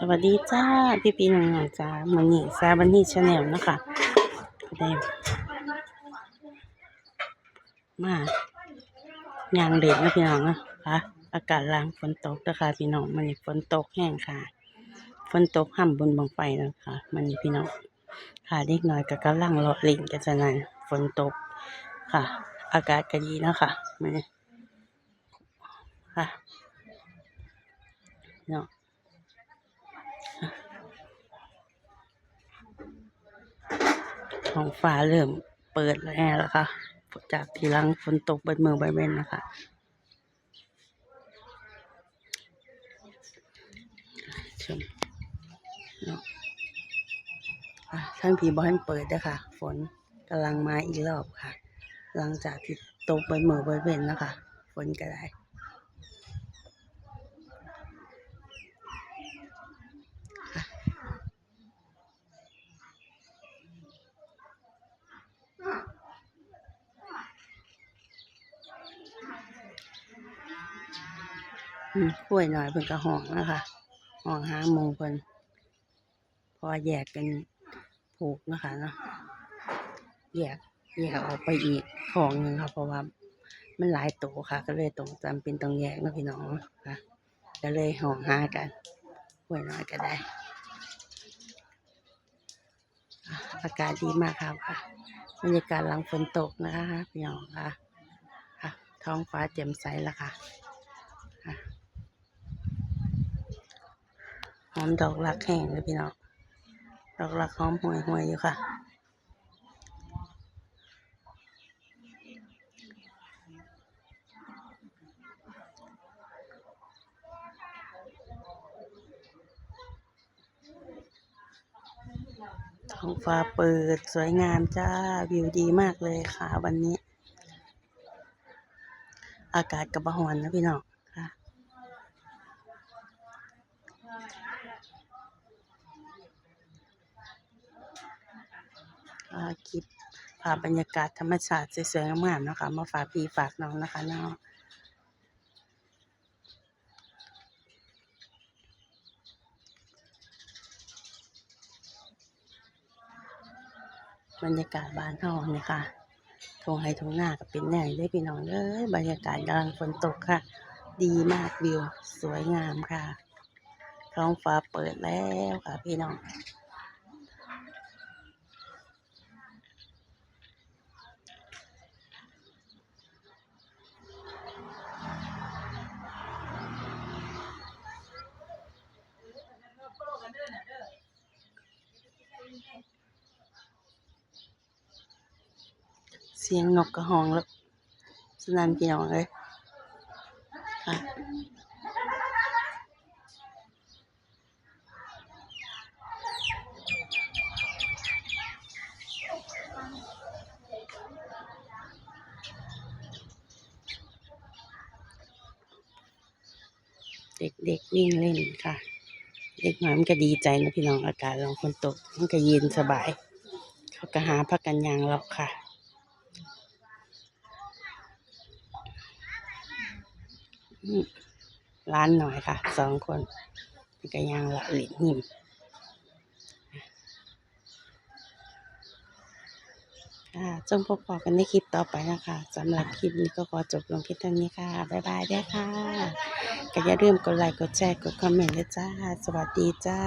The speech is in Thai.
สวัสดีจ้า พี่พี่น้องจ้ามันนี่ซาบันนี่ชาแนลนะคะได้มายางเด็ดนะพี่น้องนะคะอากาศล้างฝนตกนะคะพี่น้องมันนี่ฝนตกแห้งค่ะฝนตกห่ำบนบังไฟนะคะมันนี่พี่น้องค่ะเล็กน้อยก็กำลังรอลิงกันจะนานฝนตกค่ะ อากาศก็ดีนะคะมันนี่ค่ะเนาะ ท้องฟ้าเริ่มเปิดแล้วค่ะ จากที่ลังฝนตกเบิดเมืองใบเว้นนะคะชมเนาะอะทั้งผีบอลเปิดนะคะฝนกำลังมาอีกรอบค่ะ หลังจากที่ตกใบเมืองใบเว้นนะคะ ฝนก็ได้ กล้วยหน่อยเพิ่นก็ห้องนะคะห้องหาหมูเพิ่นพอแยกกันผูกนะคะเนาะแยกแยกออกไปอีกของหนึ่งค่ะ เพราะว่ามันหลายตัวค่ะ ก็เลยต้องจำเป็นต้องแยกนะพี่น้องค่ะก็เลยห้องหากันกล้วยหน้อยก็ได้อากาศดีมากค่ะค่ะบรรยากาศหลังฝนตกนะคะพี่น้องค่ะ ค่ะ ท้องฟ้าแจ่มใสแล้วค่ะค่ะ ห อมดอกรักแห้งเลยพี่น้อง ดอกรักหอมห่วยห่วยๆอยู่ค่ะ ท้องฟ้าเปิดสวยงามจ้า วิวดีมากเลยค่ะวันนี้ อากาศกับบะฮอนนะพี่น้อง ค่ะอ่าคลิปภาพบรรยากาศธรรมชาติสวยๆงามๆนะคะมาฝากพี่ฝากน้องนะคะเนาะบรรยากาศบ้านเฮาเนี่ยค่ะทงไฮทงหน้าก็เป็นแน่ได้พี่น้องเอ้ยบรรยากาศกำลังฝนตกค่ะ ดีมากวิว สวยงามค่ะ ท้องฟ้าเปิดแล้วค่ะพี่น้อง สียงนกกระหองแล้วสนั่นพี่น้องเลยค่ะเด็กๆวิ่งเล่นค่ะ เด็กน้อยมันก็ดีใจนะพี่น้องอากาศลองฝนตกมันก็เย็นสบาย เขาก็หาพักกันยางเราค่ะ อืม ร้านหน่อยค่ะสองคนก็ยังละหลินหิมค่ะจงพบกันในคลิปต่อไปนะคะสำหรับคลิปนี้ก็ขอจบลงที่เท่านี้ค่ะบ๊ายบายเด้อค่ะก็อย่าลืมกดไลค์กดแชร์กดคอมเมนต์ด้วยจ้า สวัสดีจ้า